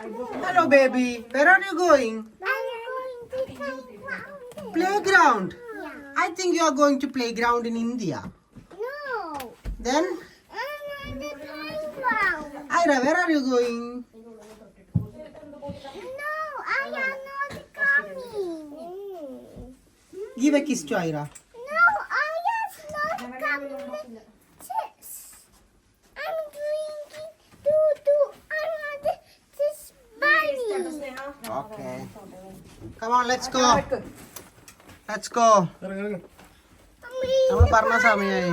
Hello, baby. Where are you going? I'm going to come Playground. I think you are going to playground in India. No, Then, I'm on the playground. Ira, where are you going? No, I am not coming. Give a kiss to Ira. Okay. Come on, let's go. Let's go. നമ്മൾ പറഞ്ഞ സമയായി.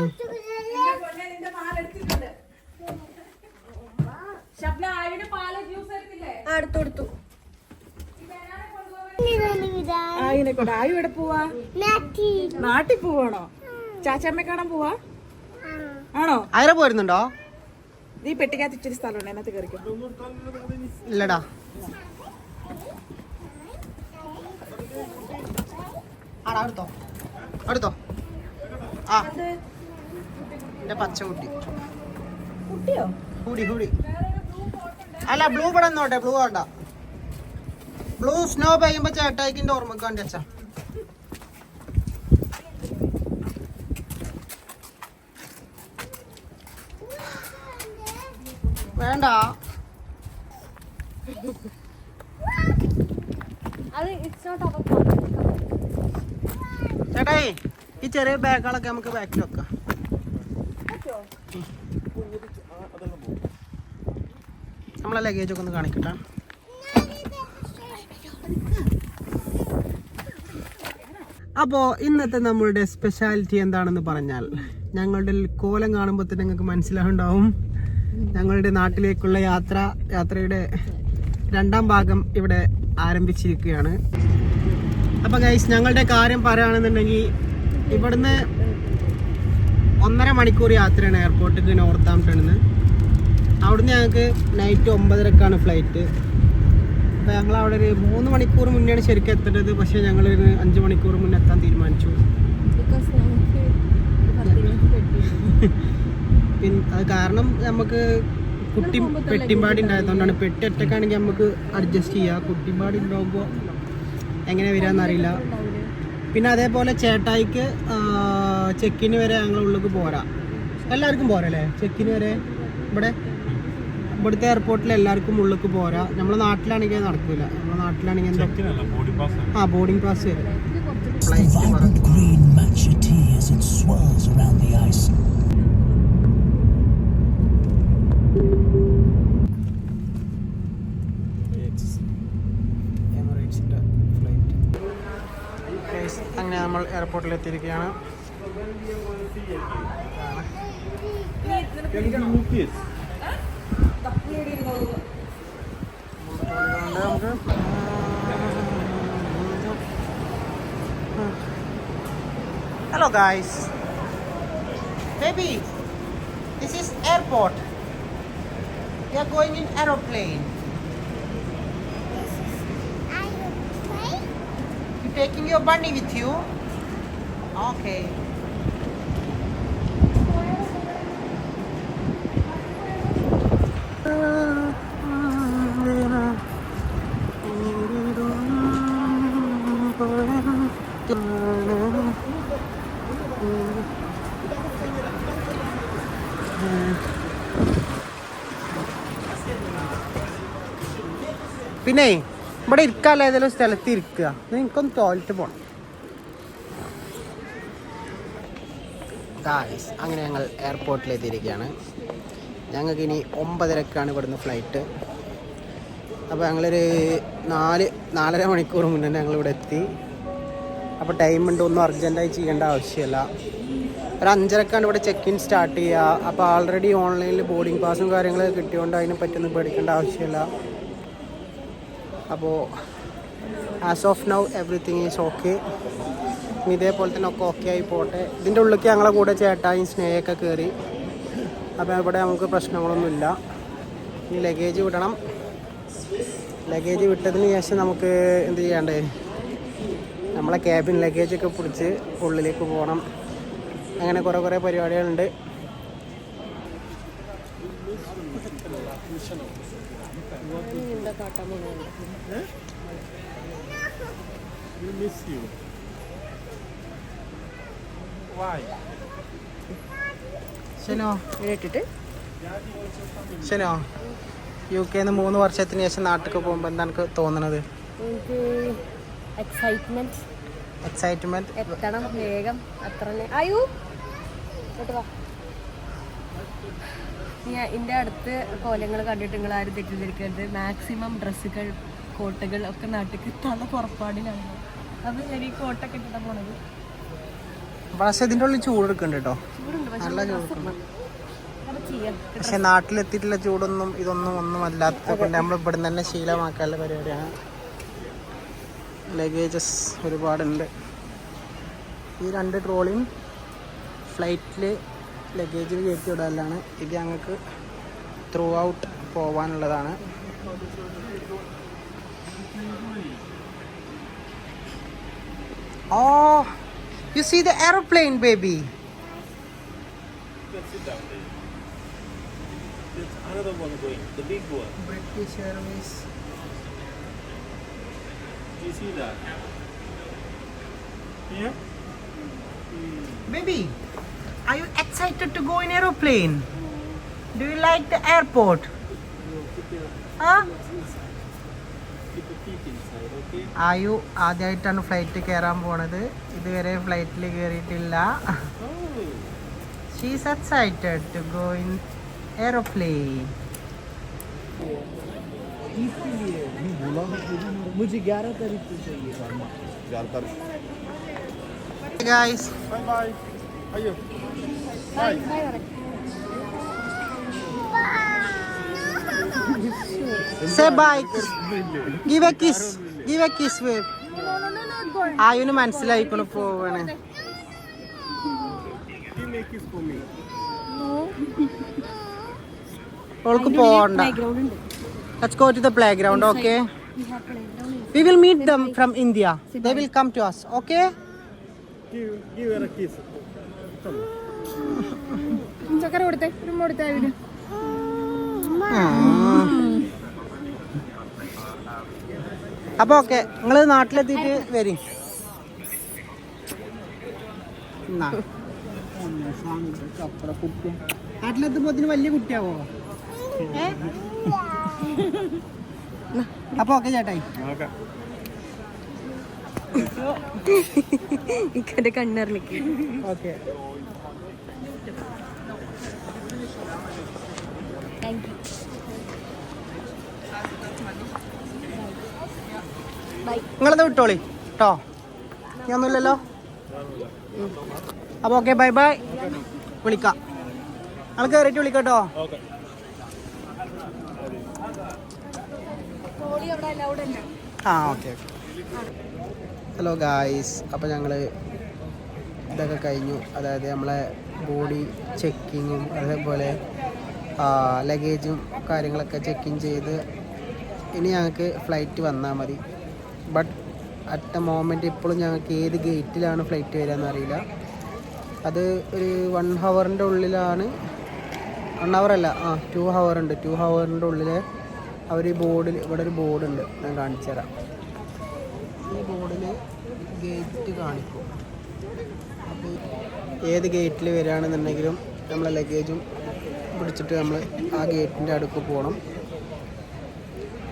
ആയിനെ കൊണ്ട്. ആയു എവിടെ പോവാ? Natty. നാട്ടിൽ പോവാണോ? ചാച്ചമ്മ കാണാൻ പോവാ? ആണോ? ഐറ പോരുന്നുണ്ടോ? നീ പെട്ടിക്കകത്ത് ഇച്ചിരി സ്ഥലമുണ്ട് അതിനകത്ത് കയറിക്കോ ഇല്ലടാ. ആടാ അടുത്തോ? അടുത്തോ? ആ. എന്റെ പച്ച കുട്ടി. ഹൂടി ഹൂടി. അല്ല ബ്ലൂ ഇവിടെ നോട്ടെ ബ്ലൂ വേണ്ട. ബ്ലൂ സ്നോ പെയ്യുമ്പോ ചേട്ടായിക്കിന്റെ ഓർമ്മക്ക് വേണ്ടി വെച്ചാ വേണ്ട അത് ഇറ്റ്സ് നോട്ട് അവർ ചേട്ടായി ഈ ചെറിയ ബാഗുകളൊക്കെ നമുക്ക് ബാക്കിൽ വെക്കാം. നമ്മളെ ലഗേജ് ഒക്കെ ഒന്ന് കാണിക്കട്ടെ. അപ്പോൾ ഇന്നത്തെ നമ്മളുടെ സ്പെഷ്യാലിറ്റി എന്താണെന്ന് പറഞ്ഞാൽ ഞങ്ങളുടെ കോലം കാണുമ്പോൾ തന്നെ ഞങ്ങൾക്ക് മനസ്സിലാവുണ്ടാവും. ഞങ്ങളുടെ നാട്ടിലേക്കുള്ള യാത്ര യാത്രയുടെ രണ്ടാം ഭാഗം ഇവിടെ ആരംഭിച്ചിരിക്കുകയാണ്. അപ്പോൾ ഗൈസ് ഞങ്ങളുടെ കാര്യം പറയുകയാണെന്നുണ്ടെങ്കിൽ ഇവിടുന്ന് ഒന്നര മണിക്കൂർ യാത്രയാണ് എയർപോർട്ടിൽ നോർത്ത് ആംപ്ടണിൽ നിന്ന് അവിടുന്ന് ഞങ്ങൾക്ക് നൈറ്റ് ഒമ്പതരക്കാണ് ഫ്ലൈറ്റ് അപ്പോൾ ഞങ്ങൾ അവിടെ ഒരു മൂന്ന് മണിക്കൂർ മുന്നെയാണ് ശരിക്കും എത്തേണ്ടത്. പക്ഷേ ഞങ്ങൾ ഒരു അഞ്ച് മണിക്കൂർ മുന്നേ എത്താൻ തീരുമാനിച്ചു. പിന്നെ അത് കാരണം നമുക്ക് കുട്ടി പെട്ടിമ്പാടി ഉണ്ടായതുകൊണ്ടാണ്. പെട്ടി ഒറ്റക്കാണെങ്കിൽ നമുക്ക് അഡ്ജസ്റ്റ് ചെയ്യാം. കുട്ടിമ്പാടി ഉണ്ടാകുമ്പോൾ എങ്ങനെ വരാമെന്നറിയില്ല പിന്നെ അതേപോലെ ചേട്ടായിക്ക് ചെക്കിന് വരെ ഞങ്ങൾ ഉള്ളിലേക്ക് പോരാ. എല്ലാവർക്കും പോരല്ലേ അല്ലേ? ചെക്കിന് വരെ ഇവിടെ ഇവിടുത്തെ എയർപോർട്ടിൽ എല്ലാവർക്കും ഉള്ളിലേക്ക് പോരാ. നമ്മളെ നാട്ടിലാണെങ്കിൽ നടക്കില്ല നമ്മളെ നാട്ടിലാണെങ്കിൽ എന്താ? ആ ബോർഡിംഗ് പാസ് വരും. അങ്ങനെ നമ്മൾ എയർപോർട്ടിൽ എത്തിയിരിക്കുകയാണ് hello guys baby this is airport you are going in aeroplane I will play. You taking your bunny with you? Okay. പിന്നെ ഇവിടെ ഇരിക്കാല്ല ഏതെങ്കിലും സ്ഥലത്ത് ഇരിക്കുക നിനക്കൊന്ന് ടോയ്ലറ്റ് പോകണം ഗായ്സ് അങ്ങനെ ഞങ്ങൾ എയർപോർട്ടിൽ എത്തിയിരിക്കുകയാണ് ഞങ്ങൾക്ക് ഇനി ഒമ്പതരക്കാണ് ഇവിടുന്ന് ഫ്ലൈറ്റ്. അപ്പോൾ ഞങ്ങളൊരു നാല് നാലര മണിക്കൂർ മുന്നേ ഞങ്ങൾ ഇവിടെ എത്തി. അപ്പോൾ ടൈം ഉണ്ട് ഒന്നും അർജന്റായി ചെയ്യേണ്ട ആവശ്യമില്ല. ഒരു അഞ്ചരക്കാണ് ഇവിടെ ചെക്ക് ഇൻ സ്റ്റാർട്ട് ചെയ്യുക. അപ്പോൾ ആൾറെഡി ഓൺലൈനിൽ ബോർഡിംഗ് പാസും കാര്യങ്ങളൊക്കെ കിട്ടിയതുകൊണ്ട് അതിനെ പറ്റിയൊന്നും പേടിക്കേണ്ട ആവശ്യമില്ല. അപ്പോൾ as of now everything is okay ഇതേപോലെ തന്നെ ഒക്കെ ഓക്കെ ആയി പോട്ടെ. ഇതിന്റെ ഉള്ളിലേക്ക് ഞങ്ങളെ കൂടെ ചേട്ടായും സ്നേഹയൊക്കെ കയറി അപ്പോൾ ഇവിടെ നമുക്ക് പ്രശ്നങ്ങളൊന്നുമില്ല. ഇനി ലഗേജ് വിടണം. ലഗേജ് വിട്ടതിന് ശേഷം നമുക്ക് എന്ത് ചെയ്യണ്ടേ നമ്മളെ ക്യാബിൻ ലഗേജൊക്കെ പിടിച്ച് ഉള്ളിലേക്ക് പോകണം. അങ്ങനെ കുറേ കുറേ പരിപാടികളുണ്ട്. കാട്ടാൻ പോകുന്നത് ശനോ? ഇട്ടിട്ട് ശനോ? യു കെന്ന് മൂന്ന് വർഷത്തിന് ശേഷം നാട്ടിലേക്ക് പോകുമ്പോൾ എന്താണ് തോന്നുന്നത് തോന്നണത്? എക്സൈറ്റ്മെന്റ് എക്സൈറ്റ്മെന്റ് എത്തണം വേഗം അത്ര അയ്യോ! വാ. ഞാൻ എന്റെ അടുത്ത് കോലങ്ങൾ കണ്ടിട്ട് നിങ്ങൾ ആരും തെറ്റിദ്ധരിക്കരുത്. മാക്സിമം ഡ്രസ്സുകൾ കോട്ടകൾ ഒക്കെ നാട്ടിൽ തല പുറപ്പാടിലാണ്. അത് ഞാൻ ഈ കോട്ടൊക്കെ ഇട്ടിട്ടാണ് പോണത്. പക്ഷെ ഇതിന്റെ ഉള്ളിൽ ചൂട് എടുക്കുന്നുണ്ട് കേട്ടോ നല്ല ചൂട്. പക്ഷെ നാട്ടിലെത്തിയിട്ടുള്ള ചൂടൊന്നും ഇതൊന്നും ഒന്നും അല്ലാത്ത കൊണ്ട് നമ്മൾ ഇവിടെ തന്നെ ശീലമാക്കാനുള്ള പരിപാടിയാണ്. ലഗേജസ് ഒരുപാടുണ്ട്. ഈ രണ്ട് ട്രോളിയും ഫ്ലൈറ്റിൽ ലഗേജിൽ കയറ്റി വിടാനാണ് ഇത് ഞങ്ങൾക്ക് ത്രൂ ഔട്ട് പോവാനുള്ളതാണ്. ഓ You see the aeroplane, baby. Another one going, the big one. British Airways. You see that? Yeah? Mm. Baby, are you excited to go in aeroplane? Mm. Do you like the airport? No. Huh? Ayu ആദ്യമായിട്ടാണ് flight കയറാൻ പോണത്. ഇതുവരെ ഫ്ലൈറ്റിൽ കയറിയിട്ടില്ല she's excited to go in aeroplane Bye bye. Ayo. say bye give a kiss bye kiss wave ആയുന് മനസ്സിലായിക്കണു പോവാണ് Give a kiss. For me. അവൾക്ക് പോവണ്ട Let's go to the playground, okay? We will meet them from India. They will come to us, okay? Give, give her a kiss. Come on. ചക്കര കൊടുത്തേ കൊടുത്തേ അപ്പൊ okay നിങ്ങൾ നാട്ടിലെത്തിയിട്ട് വരി. നാട്ടിലെത്തുമ്പോ വലിയ കുട്ടിയാവോ? അപ്പൊ ഓക്കെ ചേട്ടായി ഇക്കന്റെ കണ്ണറിലേക്ക് ഓക്കെ. താങ്ക് യു നിങ്ങളത് വിട്ടോളി? കേട്ടോ ഞാനൊന്നുമില്ലല്ലോ അപ്പൊ ഓക്കെ ബൈ ബൈ വിളിക്കാം. നിങ്ങൾ കയറിയിട്ട് വിളിക്കാം കേട്ടോ. ആ ഓക്കെ ഹലോ ഗായ്സ് അപ്പോൾ ഞങ്ങൾ ഇതൊക്കെ കഴിഞ്ഞു. അതായത് നമ്മളെ ബോഡി ചെക്കിങ്ങും അതേപോലെ ലഗേജും കാര്യങ്ങളൊക്കെ ചെക്കിങ് ചെയ്ത് ഇനി ഞങ്ങൾക്ക് ഫ്ലൈറ്റ് വന്നാൽ മതി. ബട്ട് അറ്റ് ദ മോമെന്റ് ഇപ്പോഴും ഞങ്ങൾക്ക് ഏത് ഗേറ്റിലാണ് ഫ്ലൈറ്റ് വരിക എന്നറിയില്ല അത് ഒരു വൺ ഹവറിന്റെ ഉള്ളിലാണ്. വൺ ഹവർ അല്ല ആ ടു ഹവർ ഉണ്ട്. ടു ഹവറിന്റെ ഉള്ളിൽ അവർ ഈ ബോർഡിൽ ഇവിടെ ഒരു ബോർഡുണ്ട് ഞാൻ കാണിച്ചു തരാം. ഈ ബോർഡിൽ ഗേറ്റ് കാണിക്കും. അപ്പോൾ ഏത് ഗേറ്റിൽ വരികയാണെന്നുണ്ടെങ്കിലും നമ്മളെ ലഗേജും പിടിച്ചിട്ട് നമ്മൾ ആ ഗേറ്റിന്റെ അടുക്ക് പോകണം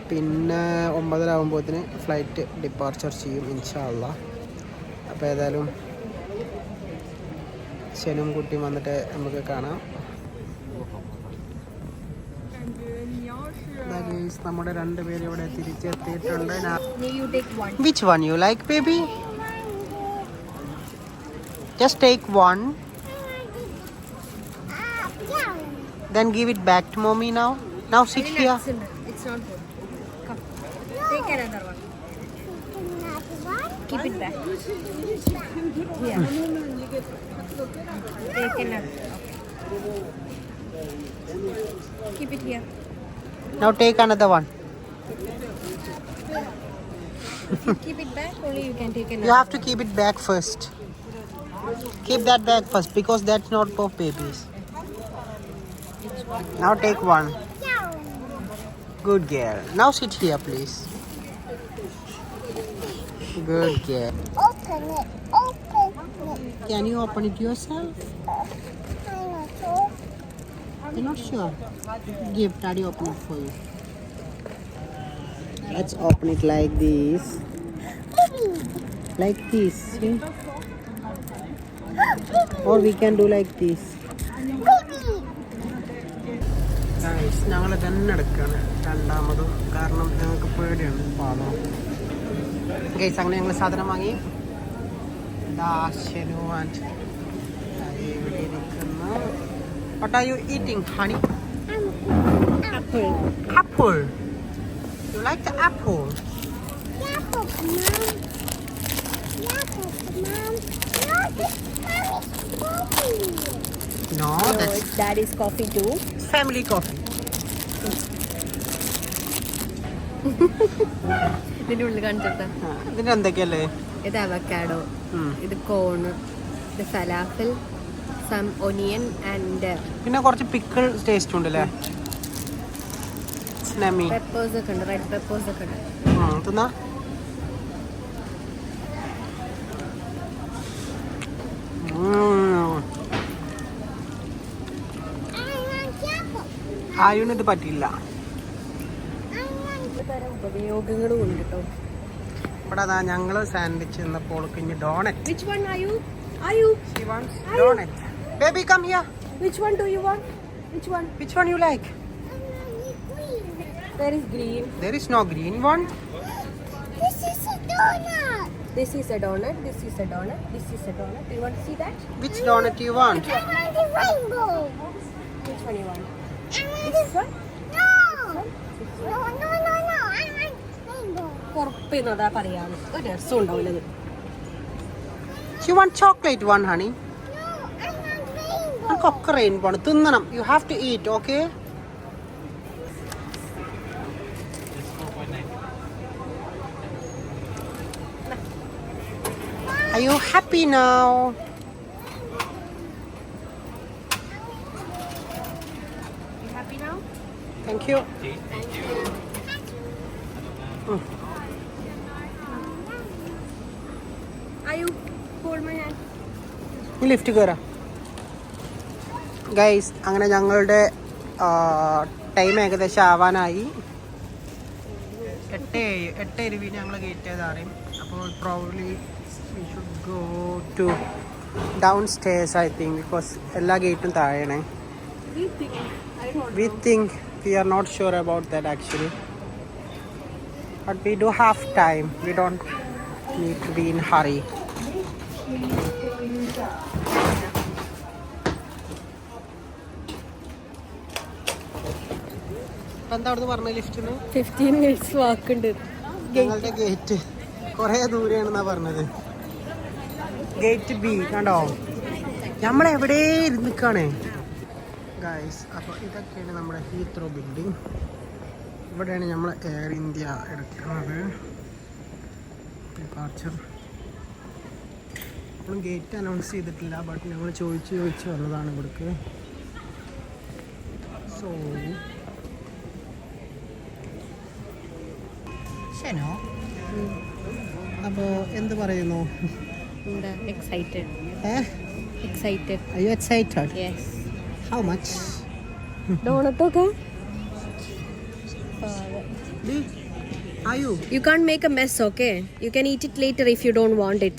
പിന്നെ ഒമ്പതരാകുമ്പോഴത്തിന് ഫ്ലൈറ്റ് ഡിപ്പാർച്ചർ ചെയ്യും ഇൻഷാല്ല അപ്പോൾ ഏതായാലും ശനും കുട്ടിയും വന്നിട്ട് നമുക്ക് കാണാം. നമ്മുടെ രണ്ട് പേര് ഇവിടെ തിരിച്ചെത്തിയിട്ടുണ്ട്. Which one you like baby just take one then give it back to mommy now. Now sit here. It's not good. Come. Take another one. Keep it back. Here. Take another. Okay. Keep it here. now take another one Keep it back. Only you can take another. you have to keep it back first keep that back first because that's not for babies now take one Good girl. Now sit here, please. Good girl. Open it. Open it. Can you open it yourself? I'm not sure. You're not sure. Give daddy open it for you. Let's open it like this. Like this. See? Or we can do like this. Guys, ഞങ്ങൾ തന്നെ എടുക്കുകയാണ് രണ്ടാമതും കാരണം ഞങ്ങൾക്ക് പേടിയാണ് പാതം guys അങ്ങനെ ഞങ്ങൾ സാധനം വാങ്ങി ദാ ശനു ആൻഡ് ഇവിടെ ഇരിക്കുന്നു What are you eating, honey? Apple. Apple. You like the apple? Yeah, but mom. Yeah, but mom. No, this mommy's coffee. No, that's daddy's coffee too family coffee. ഇതിന്റെ ഉള്ളിൽ കാണിച്ചെടുത്ത. ആ, ഇതിന്റെ എന്തൊക്കെയല്ലേ? ഇത് അവക്കാഡോ ഇത് കോണ് ഇത് ഫലാഫിൽ some onion and പിന്നെ കുറച്ച് pickle taste ഉണ്ട് അല്ലേ പറ്റിയില്ല പെപ്പേഴ്സ് ഒക്കെ ഉണ്ട് റെഡ് പെപ്പേഴ്സ് ഒക്കെ ഉണ്ട്. തിന്നാ? ഇത് പറ്റില്ല ഉപയോഗങ്ങളും ഉണ്ട് കേട്ടോ ഇവിടെ അതാ ഞങ്ങള് സാൻഡ്വിച്ച് നിന്നപ്പോൾ ഇനി donut which one are you are you donut baby come here which one do you want which one which one you like there is green there is no green one This is a donut. This is a donut this is a donut this is a donut you want see that which donut you want I want the rainbow. Which one you want I want this one No. No, no, no, no. അതാ പറയാന്ന് ഒരു രസം ഉണ്ടാവില്ല ഇത് you want chocolate one honey No, I want rainbow. നമുക്കൊക്കെ rainbow ആണ് തിന്നണം you have to eat okay Are you happy now? You happy now? Thank you. Are ഈ ലിഫ്റ്റ് കയറാം ഗൈസ് അങ്ങനെ ഞങ്ങളുടെ ടൈം ഏകദേശം ആവാനായി. എട്ട് എട്ട് ഇരുവി ഞങ്ങൾ ഗേറ്റ് ചെയ്താണ് അപ്പോൾ probably we should go to downstairs I think because എല്ലാ ഗേറ്റും താഴെയാണ്. We think. We are we sure about are not sure about that actually. But we do need time. We don't need എന്താ അവിടുന്ന് പറഞ്ഞ ലിഫ്റ്റിന് fifteen minutes വാക്ക് ഉണ്ട് ഞങ്ങളുടെ gate കുറേ ദൂരെയാണെന്നാ പറഞ്ഞത്. ഗേറ്റ് ബി കണ്ടോ? നമ്മളെവിടെ നിൽക്കാണേ ഗായ്സ് അപ്പോൾ ഇതൊക്കെയാണ് നമ്മുടെ ഹീത്രോ ബിൽഡിംഗ് ഇവിടെയാണ് നമ്മൾ എയർ ഇന്ത്യ എടുക്കുന്നത്. ഡിപ്പാർച്ചർ ഇപ്പോഴും ഗേറ്റ് അനൗൺസ് ചെയ്തിട്ടില്ല ബട്ട് ഞങ്ങൾ ചോദിച്ച് ചോദിച്ച് വന്നതാണ് ഇവിടേക്ക്. സോ ശനോ അപ്പോൾ എന്ത് പറയുന്നു എന്താ excited excited Are you excited? Yes How much? ഡോണത്തൊക്കെ Are you? You can't make a mess, okay? You can eat it later if you don't want it.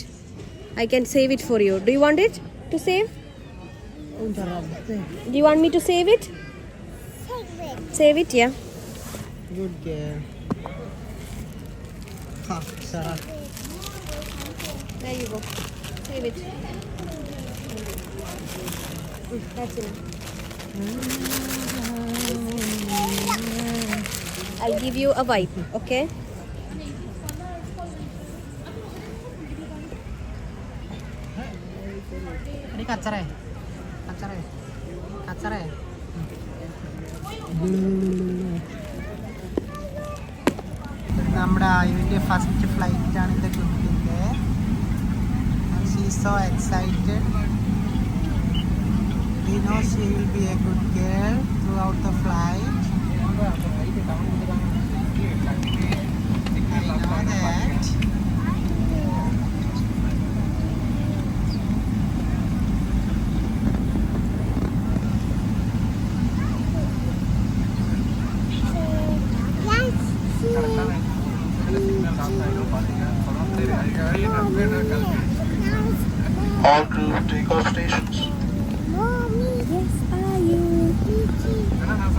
I can save it for you. Do you want it to save? Do you want me to save it? Favorite. Save it, yeah. Good girl. Ha, Sarah. There you go. Save it. Mm, that's enough. I'll give you a wipe, okay? Ini kacare. Kacare. excited. We know she will be a good girl throughout the flight. I know that.